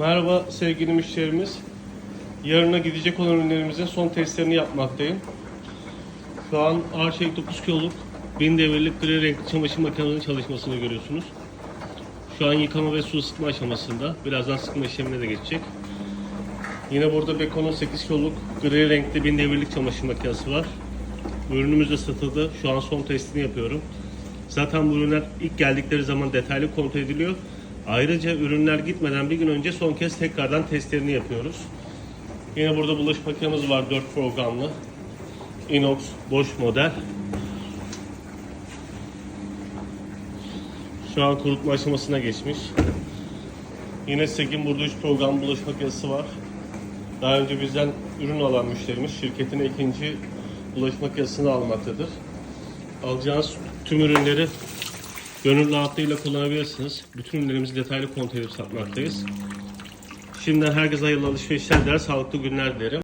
Merhaba sevgili müşterimiz. Yarına gidecek olan ürünlerimizin son testlerini yapmaktayım. Şu an Arçelik 9 kiloluk 1000 devirlik gri renkli çamaşır makinemizin çalışmasını görüyorsunuz. Şu an yıkama ve su ısıtma aşamasında. Birazdan sıkma işlemine de geçecek. Yine burada Beko'nun 8 kiloluk gri renkli 1000 devirlik çamaşır makinesi var. Ürünümüz de satıldı. Şu an son testini yapıyorum. Zaten bu ürünler ilk geldikleri zaman detaylı kontrol ediliyor. Ayrıca ürünler gitmeden bir gün önce son kez tekrardan testlerini yapıyoruz. Yine burada bulaşık makinemiz var 4 programlı. Inox boş model. Şu an kurutma aşamasına geçmiş. Yine Segin burada 3 program bulaşık makinesi var. Daha önce bizden ürün alan müşterimiz şirketin ikinci bulaşık makinesini almaktadır. Alacağınız tüm ürünleri gönül rahatlığıyla kullanabilirsiniz. Bütün ürünlerimizi detaylı kontrol edip satmaktayız. Şimdiden herkese hayırlı alışverişler diler, sağlıklı günler dilerim.